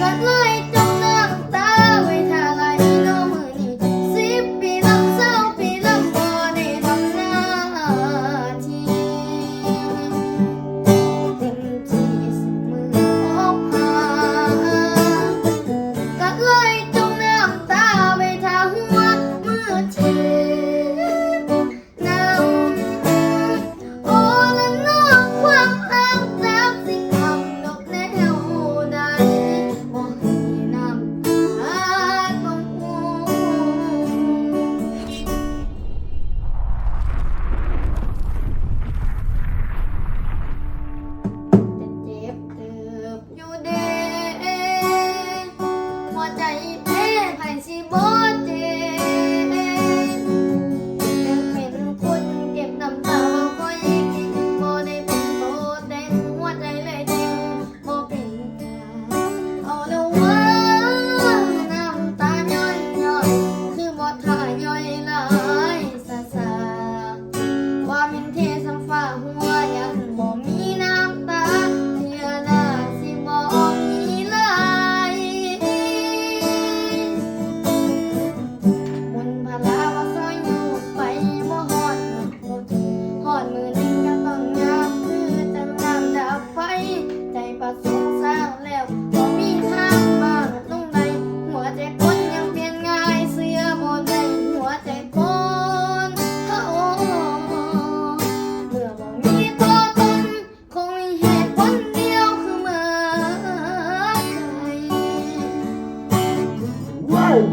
Good luck.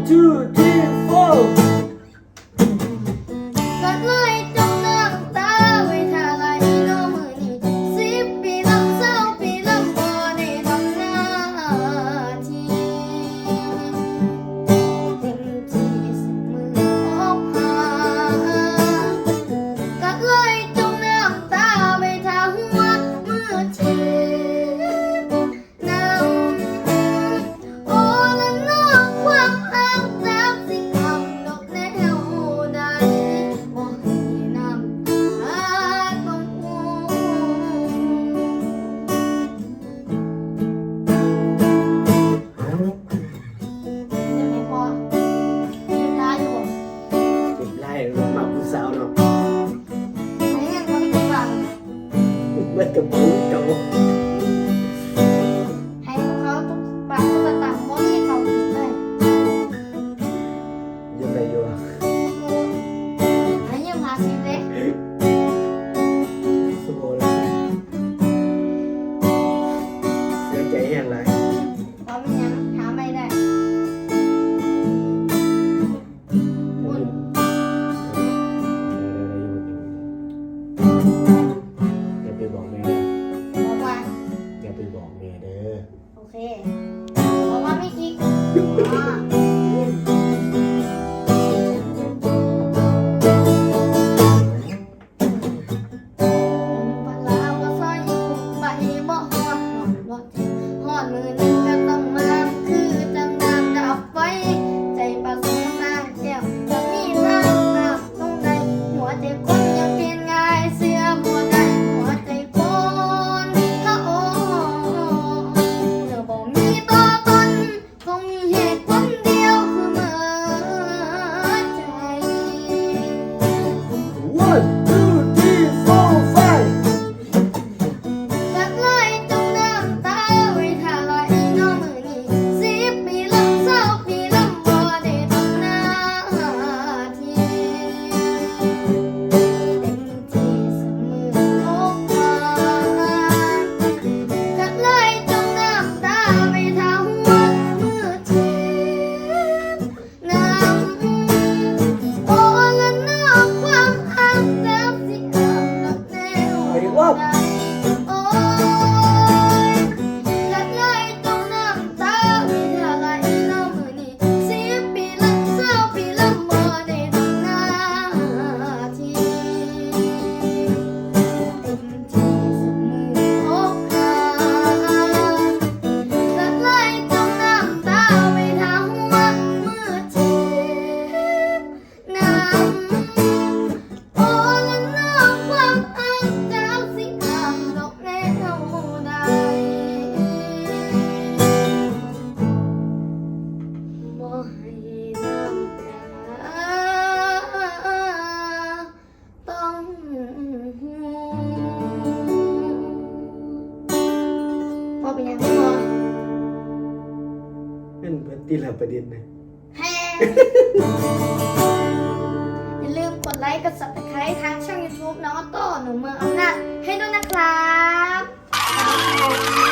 two, three. Aku. de นั่นเพิ่นตีละประเด็นนะแฮอย่าลืมกดไลค์กด subscribe ทางช่อง YouTube น้องออโต้หนูเมืองอำนาจให้ด้วยนะครับ